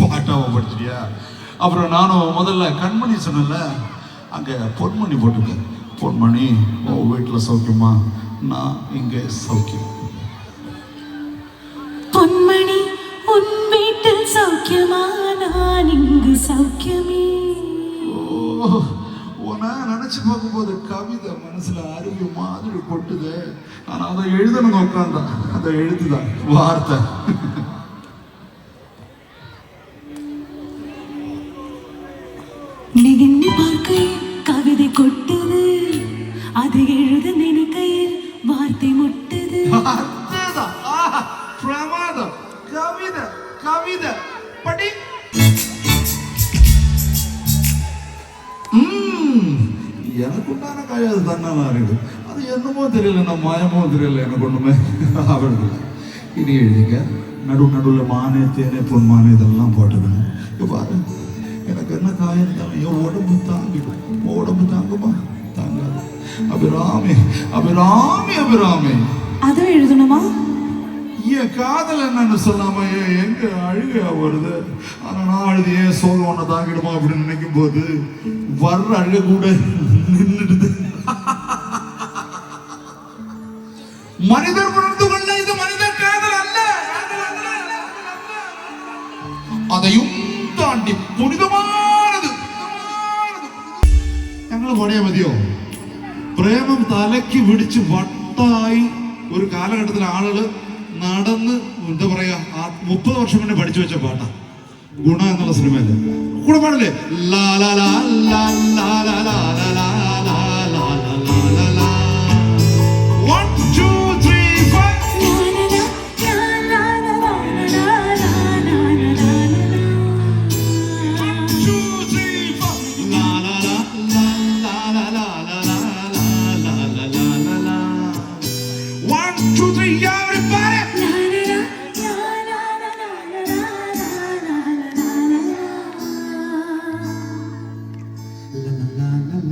பாட்டாவை படிச்சிட்டியா? அப்புறம் நானும் முதல்ல கண்மணி சொன்னேன்ல அங்கே பொன்மணி போட்டுக்க பொன்மணி ஓ வீட்டில் சௌக்கியமா? நான் இங்கே சௌக்கியம். பொன்மணி உன் வீட்டில் சௌக்கியமா? நான் இங்கு சௌக்கியமே. நான் நினச்சி பார்க்கும்போது கவிதை மனசில் அருவி மாதிரி கொட்டுது. ஆனால் அதை எழுதணும் உட்காந்தா அதை எழுதுதான். வார்த்தை. நீ எண்ணி பார்க்கையில் கவிதை கொட்டுது. அது எழுத நினைக்கையில் வார்த்தை முட்டுது. பிரமாதம். கவிதை கவிதை. படி. எனக்குண்டான கையாது தன்னாலாம் இருக்குது அது என்னமோ தெரியல நான் மாயமோ தெரியல எனக்கு ஒன்றுமே அவளுக்கு இனி எழுதிங்க நடு நடுவில் மானே தேனே பொன்மானே இதெல்லாம் போட்டுக்கணும். இப்போ எனக்கு என்ன காயம் தான் என் உடம்பு தாங்கிடும் உடம்பு தாங்குமா தாங்காது அபிராமி அபிராமி அபிராமி அதை எழுதணுமா என் காதல் என்னன்னு சொல்லாம எங்க அழுகையா வருது ஆனா நான் அழுது ஏன் சோல் ஒன்ன தாங்கிடுமா அப்படின்னு நினைக்கும் போது வர்ற அழுக கூட நின்றுடுது மனிதர் உணர்ந்து கொள்ள இது மனித காதல் அல்ல அதையும் தாண்டி புனிதமான നിങ്ങൾ പണിയാ മതിയോ? പ്രേമം തലയ്ക്ക് പിടിച്ച് വട്ടായി ഒരു കാലഘട്ടത്തിൽ ആളുകൾ നടന്ന് എന്താ പറയാ മുപ്പത് വർഷം മുന്നേ പഠിച്ചു വെച്ച പാട്ടാ. ഗുണ എന്നുള്ള സിനിമയല്ലേ? കൂടെ പാടില്ലേ? ലാ ലാ ലാ ലാ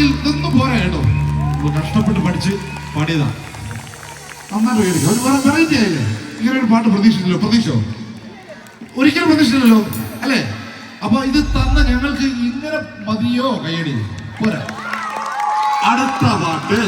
വേണമെങ്കിൽ നിന്ന് പോരാ കേട്ടോ. കഷ്ടപ്പെട്ട് പഠിച്ച് പാടിയതാ. നന്നായിട്ട് കേൾക്കാം ഒരു വേറെ വെറൈറ്റി ഇങ്ങനെ ഒരു പാട്ട് പ്രതീക്ഷിച്ചില്ലോ പ്രതീക്ഷോ? ഒരിക്കലും പ്രതീക്ഷിച്ചില്ലല്ലോ. അല്ലേ? അപ്പൊ ഇത് തന്ന ഞങ്ങൾക്ക് ഇങ്ങനെ മതിയോ കയ്യടി? പോരാ. അടുത്ത പാട്ട്.